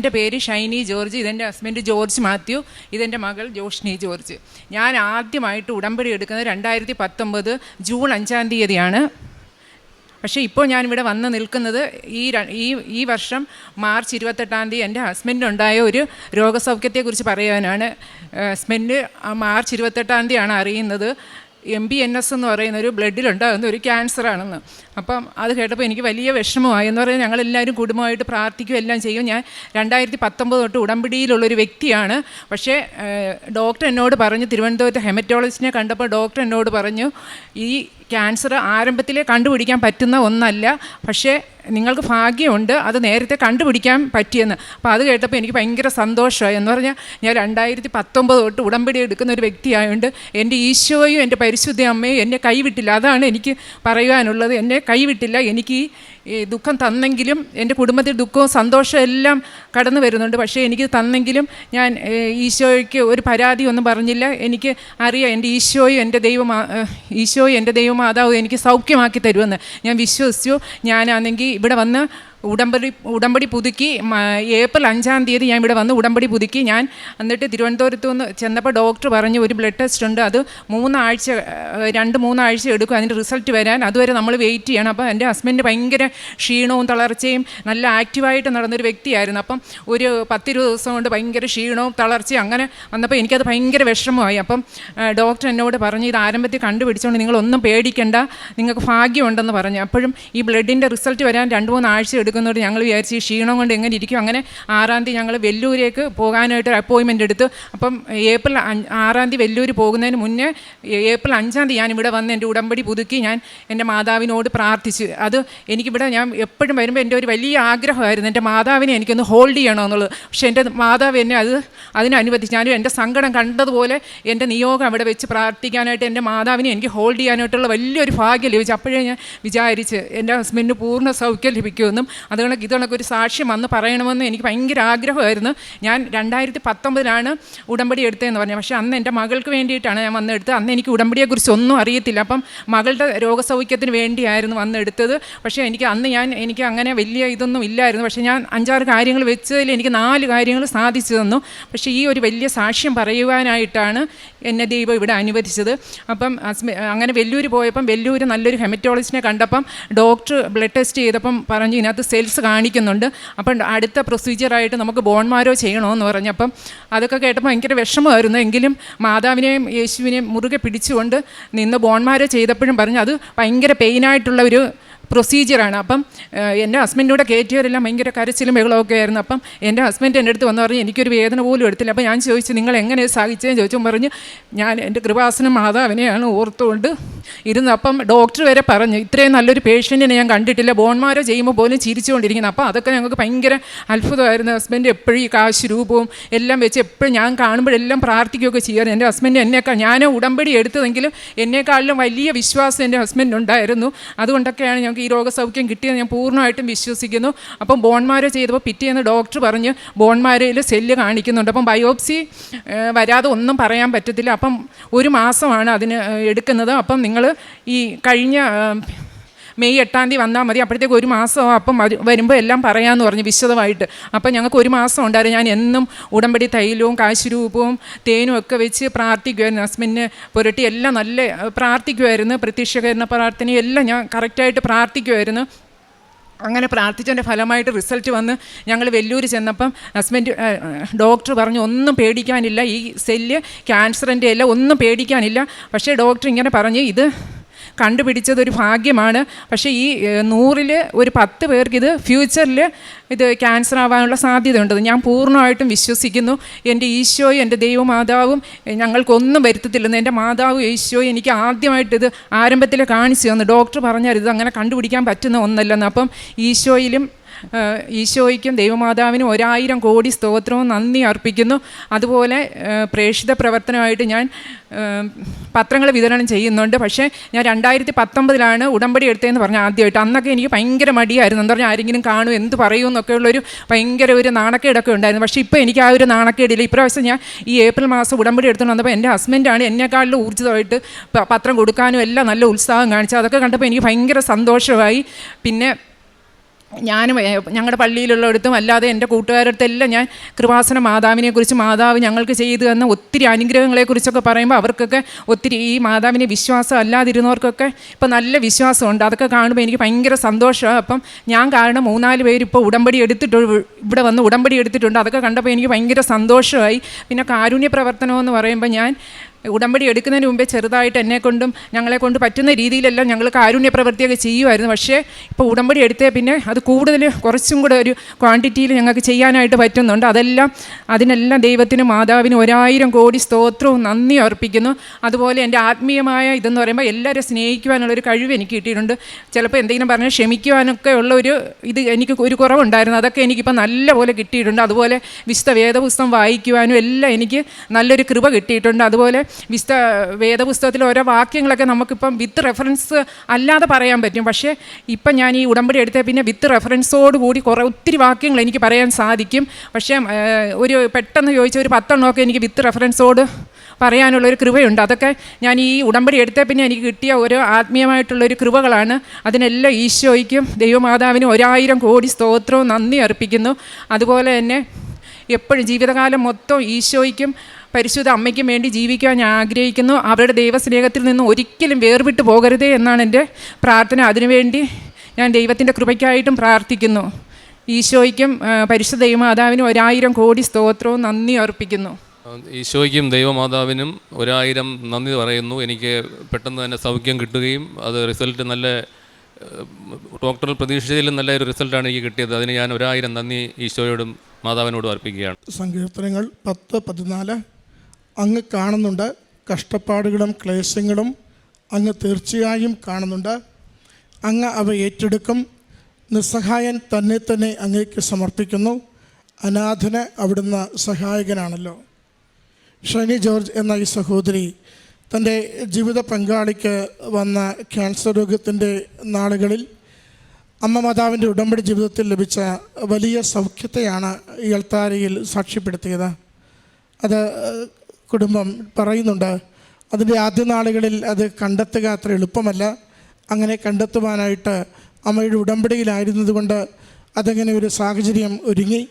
എന്റെ പേര് ഷൈനി ജോർജ് ഇതെന്റെ ഹസ്ബൻഡ് ജോർജ് മാത്യു ഇതെന്റെ മകൾ ജോഷ്നി ജോർജ്. ഞാൻ ആദ്യമായിട്ട് ഉടമ്പടി എടുക്കുന്നത് രണ്ടായിരത്തി പത്തൊമ്പത് ജൂൺ അഞ്ചാം തീയതിയാണ്. പക്ഷേ ഇപ്പോൾ ഞാനിവിടെ വന്ന് നിൽക്കുന്നത് ഈ ഈ ഈ വർഷം മാർച്ച് ഇരുപത്തെട്ടാം തീയതി എന്റെ ഹസ്ബൻഡിനുണ്ടായ ഒരു രോഗസൗഖ്യത്തെക്കുറിച്ച് പറയാനാണ് ഹസ്ബൻഡ് മാർച്ച് ഇരുപത്തെട്ടാം തീയതിയാണ് അറിയുന്നത്. എം ബി എൻ എസ് എന്ന് പറയുന്ന ഒരു ബ്ലഡിലുണ്ടാകുന്ന ഒരു ക്യാൻസറാണെന്ന്. അപ്പം അത് കേട്ടപ്പോൾ എനിക്ക് വലിയ വിഷമമായി. എന്ന് പറഞ്ഞാൽ ഞങ്ങളെല്ലാവരും കുടുംബമായിട്ട് പ്രാർത്ഥിക്കുകയും എല്ലാം ചെയ്യും. ഞാൻ രണ്ടായിരത്തി പത്തൊമ്പത് തൊട്ട് ഉടമ്പടിയിലുള്ളൊരു വ്യക്തിയാണ്. പക്ഷേ ഡോക്ടർ എന്നോട് പറഞ്ഞു തിരുവനന്തപുരത്തെ ഹെമറ്റോളജിസ്റ്റിനെ കണ്ടപ്പോൾ ഡോക്ടർ എന്നോട് പറഞ്ഞു ഈ ക്യാൻസർ ആരംഭത്തിലേ കണ്ടുപിടിക്കാൻ പറ്റുന്ന ഒന്നല്ല. പക്ഷേ നിങ്ങൾക്ക് ഭാഗ്യമുണ്ട് അത് നേരത്തെ കണ്ടുപിടിക്കാൻ പറ്റിയെന്ന്. അപ്പോൾ അത് കേട്ടപ്പോൾ എനിക്ക് ഭയങ്കര സന്തോഷമായി. എന്ന് പറഞ്ഞാൽ ഞാൻ രണ്ടായിരത്തി പത്തൊമ്പത് തൊട്ട് ഉടമ്പടി എടുക്കുന്ന ഒരു വ്യക്തിയായതുകൊണ്ട് എന്റെ ഈശോയും എന്റെ പരിശുദ്ധ അമ്മയും എന്നെ കൈവിട്ടില്ല. അതാണ് എനിക്ക് പറയുവാനുള്ളത്. എന്നെ കൈവിട്ടില്ല. എനിക്ക് ഈ ദുഃഖം തന്നെങ്കിലും എന്റെ കുടുംബത്തിൽ ദുഃഖവും സന്തോഷവും എല്ലാം കടന്നു വരുന്നുണ്ട്. പക്ഷേ എനിക്ക് തന്നെങ്കിലും ഞാൻ ഈശോയ്ക്ക് ഒരു പരാതി ഒന്നും പറഞ്ഞില്ല. എനിക്ക് അറിയാം എന്റെ ഈശോയും എന്റെ ദൈവം ഈശോയും എന്റെ ദൈവമാതാവും എനിക്ക് സൗഖ്യമാക്കി തരുമെന്ന് ഞാൻ വിശ്വസിച്ചു. ഞാനാണെങ്കിൽ ഇവിടെ വന്ന് ഉടമ്പടി ഉടമ്പടി പുതുക്കി ഏപ്രിൽ അഞ്ചാം തീയതി ഞാൻ ഇവിടെ വന്ന് ഉടമ്പടി പുതുക്കി. ഞാൻ എന്നിട്ട് തിരുവനന്തപുരത്ത് നിന്ന് ചെന്നപ്പോൾ ഡോക്ടർ പറഞ്ഞു ഒരു ബ്ലഡ് ടെസ്റ്റ് ഉണ്ട്. അത് മൂന്നാഴ്ച രണ്ട് മൂന്നാഴ്ച എടുക്കും. അതിന്റെ റിസൾട്ട് വരാൻ. അതുവരെ നമ്മൾ വെയിറ്റ് ചെയ്യണം. അപ്പോൾ എന്റെ ഹസ്ബൻഡ് ഭയങ്കര ക്ഷീണവും തളർച്ചയും നല്ല ആക്റ്റീവായിട്ട് നടന്നൊരു വ്യക്തിയായിരുന്നു. അപ്പം ഒരു പത്തിരുപത് ദിവസം കൊണ്ട് ഭയങ്കര ക്ഷീണവും തളർച്ചയും അങ്ങനെ വന്നപ്പോൾ എനിക്കത് ഭയങ്കര വിഷമമായി. അപ്പം ഡോക്ടർ എന്നോട് പറഞ്ഞു ഇത് ആരംഭത്തിൽ കണ്ടുപിടിച്ചുകൊണ്ട് നിങ്ങളൊന്നും പേടിക്കേണ്ട. നിങ്ങൾക്ക് ഭാഗ്യമുണ്ടെന്ന് പറഞ്ഞു. അപ്പോഴും ഈ ബ്ലഡിന്റെ റിസൾട്ട് വരാൻ രണ്ട് മൂന്ന് ആഴ്ച എടുക്കുന്നതുകൊണ്ട് ഞങ്ങൾ വിചാരിച്ച് ഈ ക്ഷീണം കൊണ്ട് എങ്ങനെ ഇരിക്കും? അങ്ങനെ ആറാം തീയതി ഞങ്ങൾ വെല്ലൂരേക്ക് പോകാനായിട്ട് അപ്പോയിൻമെന്റ് എടുത്തു. അപ്പം ഏപ്രിൽ ആറാം തീയതി വെല്ലൂർ പോകുന്നതിന് മുന്നേ ഏപ്രിൽ അഞ്ചാം തീയതി ഞാൻ ഇവിടെ വന്ന് എന്റെ ഉടമ്പടി പുതുക്കി ഞാൻ എന്റെ മാതാവിനോട് പ്രാർത്ഥിച്ചു. അത് എനിക്കിവിടെ ഞാൻ എപ്പോഴും വരുമ്പോൾ എന്റെ ഒരു വലിയ ആഗ്രഹമായിരുന്നു. എന്റെ മാതാവിനെ എനിക്കൊന്ന് ഹോൾഡ് ചെയ്യണമെന്നുള്ളത്. പക്ഷേ എന്റെ മാതാവ് എന്നെ അത് അതിനനുവദിച്ച് ഞാനും എന്റെ സങ്കടം കണ്ടതുപോലെ എന്റെ നിയോഗം അവിടെ വെച്ച് പ്രാർത്ഥിക്കാനായിട്ട് എന്റെ മാതാവിനെ എനിക്ക് ഹോൾഡ് ചെയ്യാനായിട്ടുള്ള വലിയൊരു ഭാഗ്യം ലഭിച്ചു. അപ്പോഴേ ഞാൻ വിചാരിച്ച് എന്റെ ഹസ്ബൻഡിന് പൂർണ സൗഖ്യം ലഭിക്കുമെന്നും അതുകൊണ്ട് ഇതുകൊണ്ടൊക്കെ ഒരു സാക്ഷ്യം വന്ന് പറയണമെന്ന് എനിക്ക് ഭയങ്കര ആഗ്രഹമായിരുന്നു. ഞാൻ രണ്ടായിരത്തി പത്തൊമ്പതിലാണ് ഉടമ്പടി എടുത്തതെന്ന് പറഞ്ഞത് പക്ഷേ അന്ന് എന്റെ മകൾക്ക് വേണ്ടിയിട്ടാണ് ഞാൻ വന്നെടുത്തത്. അന്ന് എനിക്ക് ഉടമ്പടിയെക്കുറിച്ച് ഒന്നും അറിയത്തില്ല. അപ്പം മകളുടെ രോഗസൗഖ്യത്തിന് വേണ്ടിയായിരുന്നു വന്നെടുത്തത്. പക്ഷേ എനിക്ക് അന്ന് ഞാൻ എനിക്ക് അങ്ങനെ വലിയ ഇതൊന്നും ഇല്ലായിരുന്നു. പക്ഷേ ഞാൻ അഞ്ചാറ് കാര്യങ്ങൾ വെച്ചതിൽ എനിക്ക് നാല് കാര്യങ്ങൾ സാധിച്ചു തന്നു. പക്ഷേ ഈ ഒരു വലിയ സാക്ഷ്യം പറയുവാനായിട്ടാണ് എന്നെ ദൈവം ഇവിടെ അനുവദിച്ചത്. അപ്പം അങ്ങനെ വെല്ലൂർ പോയപ്പം വെല്ലൂർ നല്ലൊരു ഹെമറ്റോളജിസ്റ്റിനെ കണ്ടപ്പം ഡോക്ടർ ബ്ലഡ് ടെസ്റ്റ് ചെയ്തപ്പം പറഞ്ഞു ഇതിനകത്ത് സെൽസ് കാണിക്കുന്നുണ്ട്. അപ്പം അടുത്ത പ്രൊസീജിയറായിട്ട് നമുക്ക് ബോൺമാരോ ചെയ്യണമെന്ന് പറഞ്ഞപ്പം അതൊക്കെ കേട്ടപ്പോൾ ഭയങ്കര വിഷമമായിരുന്നു. എങ്കിലും മാതാവിനെയും യേശുവിനെയും മുറുകെ പിടിച്ചുകൊണ്ട് നിന്ന് ബോൺമാരോ ചെയ്തപ്പോഴും പറഞ്ഞു അത് ഭയങ്കര പെയിനായിട്ടുള്ള ഒരു പ്രൊസീജിയറാണ് അപ്പം എന്റെ ഹസ്ബൻഡിലൂടെ കയറ്റിയവരെല്ലാം ഭയങ്കര കരച്ചിലും ബഹളമൊക്കെ ആയിരുന്നു. അപ്പം എന്റെ ഹസ്ബൻഡ് എന്റെ അടുത്ത് വന്ന് പറഞ്ഞ് എനിക്കൊരു വേദന പോലും എടുത്തില്ല. അപ്പം ഞാൻ ചോദിച്ചു നിങ്ങൾ എങ്ങനെ സഹിച്ചതെന്ന് ചോദിച്ചും. പറഞ്ഞ് ഞാൻ എന്റെ കൃപാസനം മാതാവിനെയാണ് ഓർത്തുകൊണ്ട് ഇരുന്ന്. അപ്പം ഡോക്ടർ വരെ പറഞ്ഞു ഇത്രയും നല്ലൊരു പേഷ്യന്റിനെ ഞാൻ കണ്ടിട്ടില്ല. ബോൺമാരോ ചെയ്യുമ്പോൾ പോലും ചിരിച്ചുകൊണ്ടിരിക്കുന്നു. അപ്പോൾ അതൊക്കെ ഞങ്ങൾക്ക് ഭയങ്കര അത്ഭുതമായിരുന്നു. ഹസ്ബൻഡ് എപ്പോഴും ഈ കാശ് രൂപവും എല്ലാം വെച്ച് എപ്പോഴും ഞാൻ കാണുമ്പോഴെല്ലാം പ്രാർത്ഥിക്കുകയൊക്കെ ചെയ്യാറ് എന്റെ ഹസ്ബൻഡ് എന്നേക്കാൾ ഞാൻ ഉടമ്പടി എടുത്തതെങ്കിലും എന്നേക്കാളിലും വലിയ വിശ്വാസം എന്റെ ഹസ്ബൻഡ് ഉണ്ടായിരുന്നു അതുകൊണ്ടൊക്കെയാണ് ഞങ്ങൾക്ക് ഈ രോഗസൗഖ്യം കിട്ടിയെന്ന് ഞാൻ പൂർണമായിട്ടും വിശ്വസിക്കുന്നു. അപ്പം ബോൺമാരോ ചെയ്തപ്പോൾ പിറ്റേന്ന് ഡോക്ടർ പറഞ്ഞ് ബോൺമാരയിൽ സെല്ല് കാണിക്കുന്നുണ്ട്. അപ്പം ബയോപ്സി വരാതെ ഒന്നും പറയാൻ പറ്റത്തില്ല. അപ്പം ഒരു മാസമാണ് അതിന് എടുക്കുന്നത്. അപ്പം നിങ്ങൾ ഈ കഴിഞ്ഞ മെയ് എട്ടാം തീയതി വന്നാൽ മതി. അപ്പോഴത്തേക്ക് ഒരു മാസം അപ്പം വരു- വരുമ്പോൾ എല്ലാം പറയാമെന്ന് പറഞ്ഞു വിശദമായിട്ട്. അപ്പം ഞങ്ങൾക്ക് ഒരു മാസം ഉണ്ടായിരുന്നു. ഞാൻ എന്നും ഉടമ്പടി തൈലവും കാശുരൂപവും തേനും ഒക്കെ വെച്ച് പ്രാർത്ഥിക്കുമായിരുന്നു ഹസ്ബൻഡിന് പുരട്ടി എല്ലാം നല്ല പ്രാർത്ഥിക്കുമായിരുന്നു പ്രത്യക്ഷകരണ പ്രാർത്ഥനയും എല്ലാം ഞാൻ കറക്റ്റായിട്ട് പ്രാർത്ഥിക്കുമായിരുന്നു അങ്ങനെ പ്രാർത്ഥിച്ചതിന്റെ ഫലമായിട്ട് റിസൾട്ട് വന്ന് ഞങ്ങൾ വെല്ലൂർ ചെന്നപ്പം ഹസ്ബൻഡ് ഡോക്ടർ പറഞ്ഞു ഒന്നും പേടിക്കാനില്ല. ഈ സെല്ല് ക്യാൻസറിന്റെ അല്ല ഒന്നും പേടിക്കാനില്ല. പക്ഷേ ഡോക്ടർ ഇങ്ങനെ പറഞ്ഞ് ഇത് കണ്ടുപിടിച്ചത് ഒരു ഭാഗ്യമാണ്. പക്ഷേ ഈ നൂറിൽ ഒരു പത്ത് പേർക്ക് ഇത് ഫ്യൂച്ചറിൽ ഇത് ക്യാൻസർ ആവാനുള്ള സാധ്യത ഉണ്ടത് ഞാൻ പൂർണമായിട്ടും വിശ്വസിക്കുന്നു. എന്റെ ഈശോയും എന്റെ ദൈവമാതാവും ഞങ്ങൾക്കൊന്നും വരുത്തത്തില്ലെന്ന്. എന്റെ മാതാവും ഈശോയും എനിക്ക് ആദ്യമായിട്ട് ഇത് ആരംഭത്തിൽ കാണിച്ചു തന്നു. ഡോക്ടർ പറഞ്ഞാൽ ഇത് അങ്ങനെ കണ്ടുപിടിക്കാൻ പറ്റുന്ന ഒന്നല്ലെന്ന്. അപ്പം ഈശോയിലും ഈശോയ്ക്കും ദൈവമാതാവിനും ഒരായിരം കോടി സ്തോത്രവും നന്ദി അർപ്പിക്കുന്നു. അതുപോലെ പ്രേക്ഷിത പ്രവർത്തനമായിട്ട് ഞാൻ പത്രങ്ങൾ വിതരണം ചെയ്യുന്നുണ്ട്. പക്ഷേ ഞാൻ രണ്ടായിരത്തി പത്തൊമ്പതിലാണ് ഉടമ്പടി എടുത്തതെന്ന് പറഞ്ഞാൽ ആദ്യമായിട്ട്. അന്നൊക്കെ എനിക്ക് ഭയങ്കര മടിയായിരുന്നു. എന്താ പറഞ്ഞാൽ ആരെങ്കിലും കാണും എന്ത് പറയും എന്നൊക്കെ ഉള്ളൊരു ഭയങ്കര ഒരു നാണക്കേടൊക്കെ ഉണ്ടായിരുന്നു. പക്ഷേ ഇപ്പോൾ എനിക്ക് ആ ഒരു നാണക്കേടില്ല. ഇപ്രാവശ്യം ഞാൻ ഈ ഏപ്രിൽ മാസം ഉടമ്പടി എടുത്തുകൊണ്ട് വന്നപ്പോൾ എന്റെ ഹസ്ബൻഡാണ് എന്നെക്കാളിലും ഊർജിതമായിട്ട് പത്രം കൊടുക്കാനും എല്ലാം നല്ല ഉത്സാഹം കാണിച്ചു അതൊക്കെ കണ്ടപ്പോൾ എനിക്ക് ഭയങ്കര സന്തോഷമായി. പിന്നെ ഞാനും ഞങ്ങളുടെ പള്ളിയിലുള്ളടത്തും അല്ലാതെ എന്റെ കൂട്ടുകാരടുത്തെല്ലാം ഞാൻ കൃപാസന മാതാവിനെക്കുറിച്ച് മാതാവ് ഞങ്ങൾക്ക് ചെയ്തു തന്ന ഒത്തിരി അനുഗ്രഹങ്ങളെക്കുറിച്ചൊക്കെ പറയുമ്പോൾ അവർക്കൊക്കെ ഒത്തിരി ഈ മാതാവിനെ വിശ്വാസം അല്ലാതിരുന്നവർക്കൊക്കെ ഇപ്പം നല്ല വിശ്വാസമുണ്ട്. അതൊക്കെ കാണുമ്പോൾ എനിക്ക് ഭയങ്കര സന്തോഷമാണ് അപ്പം ഞാൻ കാരണം മൂന്നാൽ പേര് ഇപ്പോൾ ഉടമ്പടി എടുത്തിട്ടുണ്ട് ഇവിടെ വന്ന് ഉടമ്പടി എടുത്തിട്ടുണ്ട്. അതൊക്കെ കണ്ടപ്പോൾ എനിക്ക് ഭയങ്കര സന്തോഷമായി പിന്നെ കാരുണ്യ പ്രവർത്തനമെന്ന് പറയുമ്പോൾ ഞാൻ ഉടമ്പടി എടുക്കുന്നതിന് മുമ്പേ ചെറുതായിട്ട് എന്നെ കൊണ്ടും ഞങ്ങളെ കൊണ്ട് പറ്റുന്ന രീതിയിലെല്ലാം ഞങ്ങൾ കാരുണ്യ പ്രവൃത്തിയൊക്കെ ചെയ്യുമായിരുന്നു. പക്ഷേ ഇപ്പോൾ ഉടമ്പടി എടുത്തേ പിന്നെ അത് കൂടുതൽ കുറച്ചും കൂടെ ഒരു ക്വാണ്ടിറ്റിയിൽ ഞങ്ങൾക്ക് ചെയ്യാനായിട്ട് പറ്റുന്നുണ്ട്. അതെല്ലാം അതിനെല്ലാം ദൈവത്തിനും മാതാവിനും ഒരായിരം കോടി സ്തോത്രവും നന്ദി അർപ്പിക്കുന്നു. അതുപോലെ എന്റെ ആത്മീയമായ ഇതെന്ന് പറയുമ്പോൾ എല്ലാവരും സ്നേഹിക്കുവാനുള്ള ഒരു കഴിവ് എനിക്ക് കിട്ടിയിട്ടുണ്ട്. ചിലപ്പോൾ എന്തെങ്കിലും പറഞ്ഞാൽ ക്ഷമിക്കുവാനൊക്കെ ഉള്ള ഒരു ഇത് എനിക്ക് ഒരു കുറവുണ്ടായിരുന്നു. അതൊക്കെ എനിക്കിപ്പോൾ നല്ലപോലെ കിട്ടിയിട്ടുണ്ട്. അതുപോലെ വിശുദ്ധ വേദപുസ്തകം വായിക്കുവാനും എല്ലാം എനിക്ക് നല്ലൊരു കൃപ കിട്ടിയിട്ടുണ്ട്. അതുപോലെ വിശുദ്ധ വേദപുസ്തകത്തിലെ ഓരോ വാക്യങ്ങളൊക്കെ നമുക്കിപ്പം വിത്ത് റെഫറൻസ് അല്ലാതെ പറയാൻ പറ്റും. പക്ഷേ ഇപ്പം ഞാൻ ഈ ഉടമ്പടി എടുത്ത പിന്നെ വിത്ത് റെഫറൻസോട് കൂടി കുറേ ഒത്തിരി വാക്യങ്ങൾ എനിക്ക് പറയാൻ സാധിക്കും. പക്ഷേ ഒരു പെട്ടെന്ന് ചോദിച്ച ഒരു പത്തെണ്ണമൊക്കെ എനിക്ക് വിത്ത് റെഫറൻസോട് പറയാനുള്ള ഒരു കൃപയുണ്ട്. അതൊക്കെ ഞാൻ ഈ ഉടമ്പടി എടുത്ത പിന്നെ എനിക്ക് കിട്ടിയ ഓരോ ആത്മീയമായിട്ടുള്ളൊരു കൃപകളാണ്. അതിനെല്ലാം ഈശോയ്ക്കും ദൈവമാതാവിനും ഒരായിരം കോടി സ്തോത്രവും നന്ദി അർപ്പിക്കുന്നു. അതുപോലെ തന്നെ എപ്പോഴും ജീവിതകാലം മൊത്തം ഈശോയ്ക്കും പരിശുദ്ധ അമ്മയ്ക്കും വേണ്ടി ജീവിക്കാൻ ഞാൻ ആഗ്രഹിക്കുന്നു. അവരുടെ ദൈവസ്നേഹത്തിൽ നിന്ന് ഒരിക്കലും വേർവിട്ട് പോകരുതേ എന്നാണ് എന്റെ പ്രാർത്ഥന. അതിനുവേണ്ടി ഞാൻ ദൈവത്തിന്റെ കൃപയ്ക്കായിട്ടും പ്രാർത്ഥിക്കുന്നു. ഈശോയ്ക്കും പരിശുദ്ധ ദൈവമാതാവിനും ഒരായിരം കോടി സ്തോത്രവും നന്ദി അർപ്പിക്കുന്നു. ഈശോയ്ക്കും ദൈവമാതാവിനും ഒരായിരം നന്ദി പറയുന്നു. എനിക്ക് പെട്ടെന്ന് തന്നെ സൗഖ്യം കിട്ടുകയും അത് റിസൾട്ട് നല്ല ഡോക്ടർ പ്രതീക്ഷിച്ചതിലും നല്ല ഒരു റിസൾട്ടാണ് എനിക്ക് കിട്ടിയത്. അതിന് ഞാൻ ഒരായിരം നന്ദി ഈശോയോടും മാതാവിനോടും അർപ്പിക്കുകയാണ്. സങ്കീർത്തനങ്ങൾ പത്ത് പതിനാല്. അങ്ങ് കാണുന്നുണ്ട്. കഷ്ടപ്പാടുകളും ക്ലേശങ്ങളും അങ്ങ് തീർച്ചയായും കാണുന്നുണ്ട്. അങ്ങ് അവ ഏറ്റെടുക്കും. നിസ്സഹായൻ തന്നെ തന്നെ അങ്ങേക്ക് സമർപ്പിക്കുന്നു. അനാഥന് അവിടുന്ന് സഹായകനാണല്ലോ. ഷനി ജോർജ് എന്ന ഈ സഹോദരി തന്റെ ജീവിത പങ്കാളിക്ക് വന്ന ക്യാൻസർ രോഗത്തിന്റെ നാളുകളിൽ അമ്മ മാതാവിന്റെ ഉടമ്പടി ജീവിതത്തിൽ ലഭിച്ച വലിയ സൗഖ്യത്തെയാണ് ഈ അൾത്താരയിൽ സാക്ഷ്യപ്പെടുത്തിയത്. അത് കുടുംബം പറയുന്നുണ്ട് അതിന്റെ ആദ്യ നാളുകളിൽ അത് കണ്ടെത്തുക അത്ര എളുപ്പമല്ല. അങ്ങനെ കണ്ടെത്തുവാനായിട്ട് അമ്മയുടെ ഉടമ്പടിയിലായിരുന്നതുകൊണ്ട് അതങ്ങനെ ഒരു സാഹചര്യം ഒരുങ്ങി.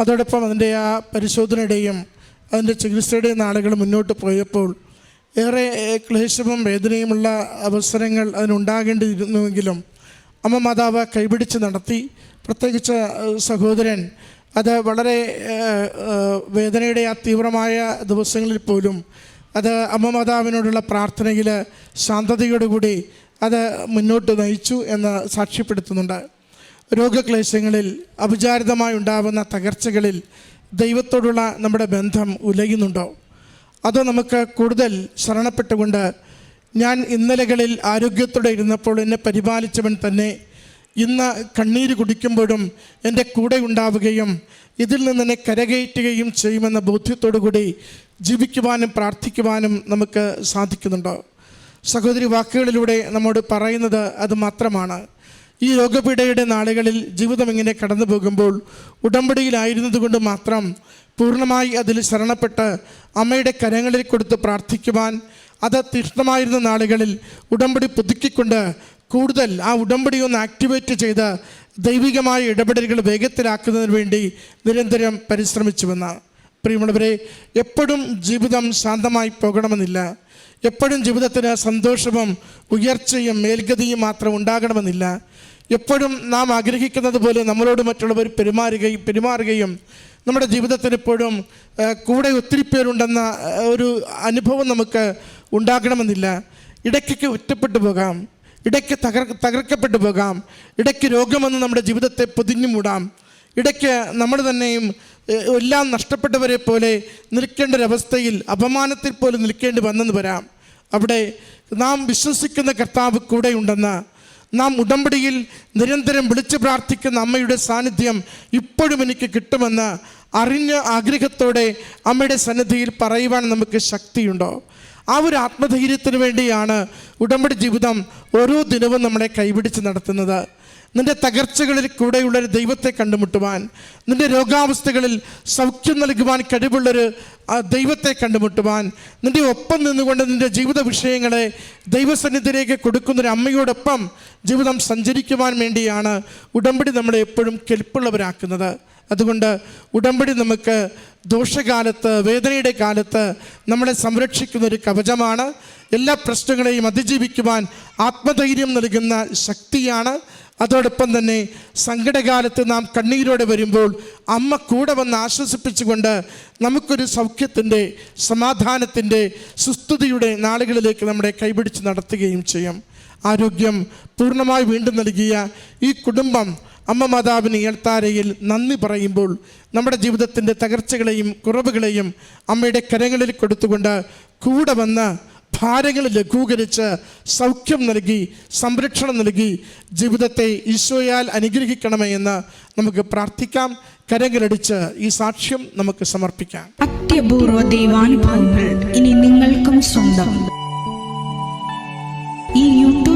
അതോടൊപ്പം അതിന്റെ ആ പരിശോധനയുടെയും അതിന്റെ ചികിത്സയുടെയും നാളുകൾ മുന്നോട്ട് പോയപ്പോൾ ഏറെ ക്ലേശവും വേദനയുമുള്ള അവസരങ്ങൾ അതിനുണ്ടാകേണ്ടിയിരുന്നുവെങ്കിലും അമ്മ മാതാവ് കൈപിടിച്ച് നടത്തി. പ്രത്യേകിച്ച് സഹോദരൻ അത് വളരെ വേദനയുടെ ആ തീവ്രമായ ദിവസങ്ങളിൽ പോലും അത് അമ്മ മാതാവിനോടുള്ള പ്രാർത്ഥനയിൽ ശാന്തതയോടുകൂടി അത് മുന്നോട്ട് നയിച്ചു എന്ന് സാക്ഷ്യപ്പെടുത്തുന്നുണ്ട്. രോഗക്ലേശങ്ങളിൽ അപചാരിതമായി ഉണ്ടാകുന്ന തകർച്ചകളിൽ ദൈവത്തോടുള്ള നമ്മുടെ ബന്ധം ഉലയുന്നുണ്ടോ? അതോ നമുക്ക് കൂടുതൽ ശരണപ്പെട്ടുകൊണ്ട് ഞാൻ ഇന്നലകളിൽ ആരോഗ്യത്തോടെ ഇരുന്നപ്പോൾ എന്നെ പരിപാലിച്ചവൻ തന്നെ ഇന്ന് കണ്ണീര് കുടിക്കുമ്പോഴും എന്റെ കൂടെ ഉണ്ടാവുകയും ഇതിൽ നിന്ന് എന്നെ കരകയറ്റുകയും ചെയ്യുമെന്ന ബോധ്യത്തോടു കൂടി ജീവിക്കുവാനും പ്രാർത്ഥിക്കുവാനും നമുക്ക് സാധിക്കുന്നുണ്ടോ? സഹോദരി വാക്കുകളിലൂടെ നമ്മോട് പറയുന്നത് അത് മാത്രമാണ്. ഈ രോഗപീഠയുടെ നാളുകളിൽ ജീവിതം ഇങ്ങനെ കടന്നു പോകുമ്പോൾ ഉടമ്പടിയിലായിരുന്നതുകൊണ്ട് മാത്രം പൂർണമായി അതിൽ ശരണപ്പെട്ട് അമ്മയുടെ കരങ്ങളിൽ കൊടുത്ത് പ്രാർത്ഥിക്കുവാൻ അത് തീഷ്ണമായിരുന്ന നാളുകളിൽ ഉടമ്പടി പുതുക്കിക്കൊണ്ട് കൂടുതൽ ആ ഉടമ്പടി ഒന്ന് ആക്ടിവേറ്റ് ചെയ്ത് ദൈവികമായ ഇടപെടലുകൾ വേഗത്തിലാക്കുന്നതിന് വേണ്ടി നിരന്തരം പരിശ്രമിച്ചുവെന്ന് പ്രിയമുള്ളവരെ എപ്പോഴും ജീവിതം ശാന്തമായി പോകണമെന്നില്ല. എപ്പോഴും ജീവിതത്തിന് സന്തോഷവും ഉയർച്ചയും മേൽഗതിയും മാത്രം ഉണ്ടാകണമെന്നില്ല. എപ്പോഴും നാം ആഗ്രഹിക്കുന്നത് പോലെ നമ്മളോട് മറ്റുള്ളവർ പെരുമാറുകയും പെരുമാറുകയും നമ്മുടെ ജീവിതത്തിൽ എപ്പോഴും കൂടെ ഒത്തിരി പേരുണ്ടെന്ന ഒരു അനുഭവം നമുക്ക് ഉണ്ടാകണമെന്നില്ല. ഇടയ്ക്കൊക്കെ ഒറ്റപ്പെട്ടു പോകാം. ഇടയ്ക്ക് തകർ തകർക്കപ്പെട്ടു പോകാം. ഇടയ്ക്ക് രോഗമെന്ന് നമ്മുടെ ജീവിതത്തെ പൊതിഞ്ഞു മൂടാം. ഇടയ്ക്ക് നമ്മൾ തന്നെയും എല്ലാം നഷ്ടപ്പെട്ടവരെ പോലെ നിൽക്കേണ്ട ഒരവസ്ഥയിൽ അപമാനത്തിൽ പോലും നിൽക്കേണ്ടി വന്നെന്ന് വരാം. അവിടെ നാം വിശ്വസിക്കുന്ന കർത്താവ് കൂടെയുണ്ടെന്ന് നാം ഉടമ്പടിയിൽ നിരന്തരം വിളിച്ചു പ്രാർത്ഥിക്കുന്ന അമ്മയുടെ സാന്നിധ്യം ഇപ്പോഴും എനിക്ക് കിട്ടുമെന്ന് അറിഞ്ഞ ആഗ്രഹത്തോടെ അമ്മയുടെ സന്നിധിയിൽ പറയുവാൻ നമുക്ക് ശക്തിയുണ്ടോ? ആ ഒരു ആത്മധൈര്യത്തിന് വേണ്ടിയാണ് ഉടമ്പടി ജീവിതം ഓരോ ദിനവും നമ്മളെ കൈപിടിച്ച് നടത്തുന്നത്. നിന്റെ തകർച്ചകളിൽ കൂടെയുള്ള ഒരു ദൈവത്തെ കണ്ടുമുട്ടുവാൻ നിന്റെ രോഗാവസ്ഥകളിൽ സൗഖ്യം നൽകുവാൻ കഴിവുള്ളൊരു ദൈവത്തെ കണ്ടുമുട്ടുവാൻ നിന്റെ ഒപ്പം നിന്നുകൊണ്ട് നിന്റെ ജീവിത വിഷയങ്ങളെ ദൈവസന്നിധിയിലേക്ക് കൊടുക്കുന്നൊരു അമ്മയോടൊപ്പം ജീവിതം സഞ്ചരിക്കുവാൻ വേണ്ടിയാണ് ഉടമ്പടി നമ്മളെ എപ്പോഴും കെൽപ്പുള്ളവരാക്കുന്നത്. അതുകൊണ്ട് ഉടമ്പടി നമുക്ക് ദോഷകാലത്ത് വേദനയുടെ കാലത്ത് നമ്മളെ സംരക്ഷിക്കുന്ന ഒരു കവചമാണ്. എല്ലാ പ്രശ്നങ്ങളെയും അതിജീവിക്കുവാൻ ആത്മധൈര്യം നൽകുന്ന ശക്തിയാണ്. അതോടൊപ്പം തന്നെ സങ്കടകാലത്ത് നാം കണ്ണീരോടെ വരുമ്പോൾ അമ്മ കൂടെ വന്ന് ആശ്വസിപ്പിച്ചുകൊണ്ട് നമുക്കൊരു സൗഖ്യത്തിന്റെ സമാധാനത്തിന്റെ സുസ്ഥിതിയുടെ നാളുകളിലേക്ക് നമ്മളെ കൈപിടിച്ച് നടത്തുകയും ചെയ്യും. ആരോഗ്യം പൂർണമായി വീണ്ടും നൽകിയ ഈ കുടുംബം അമ്മ മാതാവിന് ഏൽത്താരയിൽ നന്ദി പറയുമ്പോൾ നമ്മുടെ ജീവിതത്തിന്റെ തകർച്ചകളെയും കുറവുകളെയും അമ്മയുടെ കരങ്ങളിൽ കൊടുത്തുകൊണ്ട് കൂടെ വന്ന് ഭാരങ്ങൾ ലഘൂകരിച്ച് സൗഖ്യം നൽകി സംരക്ഷണം നൽകി ജീവിതത്തെ ഈശോയാൽ അനുഗ്രഹിക്കണമേ എന്ന് നമുക്ക് പ്രാർത്ഥിക്കാം. കരങ്ങളടിച്ച് ഈ സാക്ഷ്യം നമുക്ക് സമർപ്പിക്കാം. അത്യപൂർവ ദൈവാനുഭവങ്ങൾ ഇനി നിങ്ങൾക്കും സ്വന്തം. ഈ